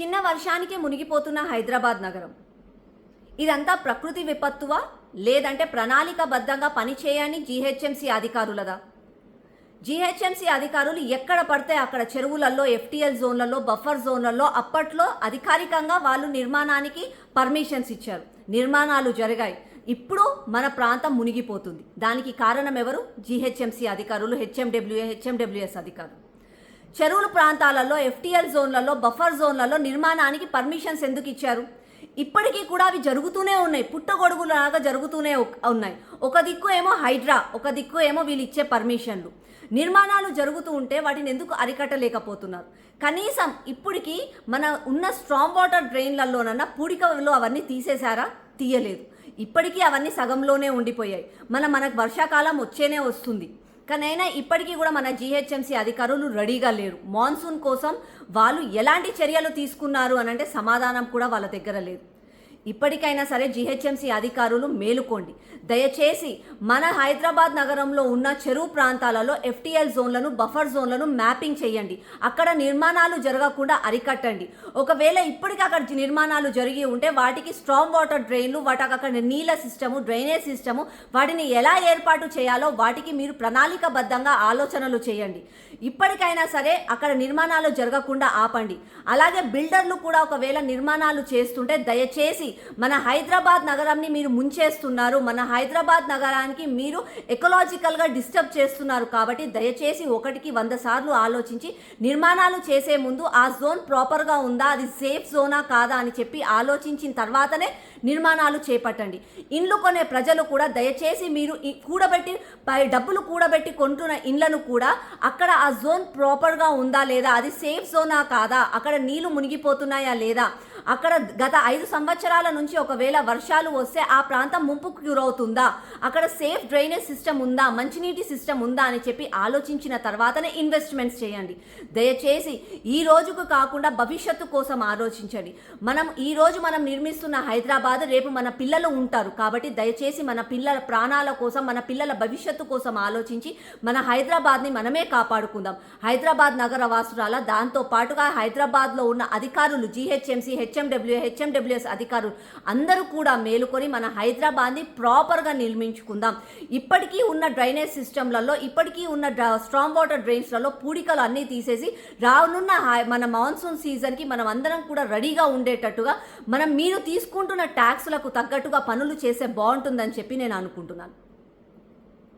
చిన్న వర్షానికే మునిగిపోతున్న హైదరాబాద్ నగరం. ఇదంతా ప్రకృతి విపత్తువా? లేదంటే ప్రణాళికబద్ధంగా పనిచేయని జీహెచ్ఎంసీ అధికారులదా? జీహెచ్ఎంసీ అధికారులు ఎక్కడ పడితే అక్కడ చెరువులలో ఎఫ్టీఎల్ జోన్లలో బఫర్ జోన్లలో అప్పట్లో అధికారికంగా వాళ్ళు నిర్మాణానికి పర్మిషన్స్ ఇచ్చారు. నిర్మాణాలు జరిగాయి. ఇప్పుడు మన ప్రాంతం మునిగిపోతుంది. దానికి కారణం ఎవరు? జీహెచ్ఎంసీ అధికారులు హెచ్ఎండబ్ల్యూఏ హెచ్ఎండబ్ల్యూఎస్ అధికారులు. చెరువుల ప్రాంతాలలో ఎఫ్టీఎల్ జోన్లలో బఫర్ జోన్లలో నిర్మాణానికి పర్మిషన్స్ ఎందుకు ఇచ్చారు? ఇప్పటికీ కూడా అవి జరుగుతూనే ఉన్నాయి. పుట్టగొడుగులాగా జరుగుతూనే ఉన్నాయి. ఒక దిక్కు ఏమో హైడ్రా ఒక దిక్కు ఏమో వీళ్ళు ఇచ్చే పర్మిషన్లు. నిర్మాణాలు జరుగుతూ ఉంటే వాటిని ఎందుకు అరికట్టలేకపోతున్నారు? కనీసం ఇప్పటికీ మన ఉన్న స్ట్రాంగ్ వాటర్ డ్రైన్లలోనన్నా పూడికలో అవన్నీ తీసేశారా? తీయలేదు. ఇప్పటికీ అవన్నీ సగంలోనే ఉండిపోయాయి. మన మనకు వర్షాకాలం వచ్చేనే వస్తుంది. కానీ అయినా ఇప్పటికీ కూడా మన జీహెచ్ఎంసీ అధికారులు రెడీగా లేరు. మాన్సూన్ కోసం వాళ్ళు ఎలాంటి చర్యలు తీసుకున్నారు అనంటే సమాధానం కూడా వాళ్ళ దగ్గర లేదు. ఇప్పటికైనా సరే జీహెచ్ఎంసీ అధికారులు మేలుకోండి. దయచేసి మన హైదరాబాద్ నగరంలో ఉన్న చెరువు ప్రాంతాలలో ఎఫ్టీఎల్ జోన్లను బఫర్ జోన్లను మ్యాపింగ్ చేయండి. అక్కడ నిర్మాణాలు జరగకుండా అరికట్టండి. ఒకవేళ ఇప్పటికీ అక్కడ నిర్మాణాలు జరిగి ఉంటే వాటికి స్ట్రాంగ్ వాటర్ డ్రైన్లు వాటికి అక్కడ నీళ్ళ సిస్టము డ్రైనేజ్ సిస్టము వాటిని ఎలా ఏర్పాటు చేయాలో వాటికి మీరు ప్రణాళికబద్ధంగా ఆలోచనలు చేయండి. ఇప్పటికైనా సరే అక్కడ నిర్మాణాలు జరగకుండా ఆపండి. అలాగే బిల్డర్లు కూడా ఒకవేళ నిర్మాణాలు చేస్తుంటే దయచేసి మన హైదరాబాద్ నగరాన్ని మీరు ముంచేస్తున్నారు. మన హైదరాబాద్ నగరానికి మీరు ఎకలాజికల్గా డిస్టర్బ్ చేస్తున్నారు కాబట్టి దయచేసి ఒకటికి వంద సార్లు ఆలోచించి నిర్మాణాలు చేసే ముందు ఆ జోన్ ప్రాపర్గా ఉందా అది సేఫ్ జోనా కాదా అని చెప్పి ఆలోచించిన తర్వాతనే నిర్మాణాలు చేపట్టండి. ఇండ్లు కొనే ప్రజలు కూడా దయచేసి మీరు ఈ కూడబెట్టి పై డబ్బులు కూడబెట్టి కొంటున్న ఇండ్లను కూడా అక్కడ ఆ ఆ జోన్ ప్రాపర్గా ఉందా లేదా? అది సేఫ్ జోనా కాదా? అక్కడ నీళ్ళు మునిగిపోతున్నాయా లేదా? అక్కడ గత ఐదు సంవత్సరాల నుంచి ఒకవేళ వర్షాలు వస్తే ఆ ప్రాంతం ముంపుకు గురవుతుందా? అక్కడ సేఫ్ డ్రైనేజ్ సిస్టమ్ ఉందా? మంచినీటి సిస్టమ్ ఉందా? అని చెప్పి ఆలోచించిన తర్వాతనే ఇన్వెస్ట్మెంట్స్ చేయండి. దయచేసి ఈ రోజుకు కాకుండా భవిష్యత్తు కోసం ఆలోచించండి. మనం ఈ రోజు మనం నిర్మిస్తున్న హైదరాబాద్ రేపు మన పిల్లలు ఉంటారు కాబట్టి దయచేసి మన పిల్లల ప్రాణాల కోసం మన పిల్లల భవిష్యత్తు కోసం ఆలోచించి మన హైదరాబాద్ని మనమే కాపాడుకుందాం. హైదరాబాద్ నగర వాసురాల దాంతో పాటుగా హైదరాబాద్లో ఉన్న అధికారులు జీహెచ్ఎంసీ హెచ్ఎండబ్ల్యూ హెచ్ఎండబ్ల్యూఎస్ అధికారులు అందరూ కూడా మేలుకొని మన హైదరాబాద్ని ప్రాపర్గా నిర్మించుకుందాం. ఇప్పటికీ ఉన్న డ్రైనేజ్ సిస్టమ్లలో ఇప్పటికీ ఉన్న స్ట్రాంగ్ వాటర్ డ్రైన్స్లలో పూడికలు అన్నీ తీసేసి రానున్న మన మాన్సూన్ సీజన్కి మనం అందరం కూడా రెడీగా ఉండేటట్టుగా మనం మీరు తీసుకుంటున్న ట్యాక్స్లకు తగ్గట్టుగా పనులు చేస్తే బాగుంటుందని చెప్పి నేను అనుకుంటున్నాను.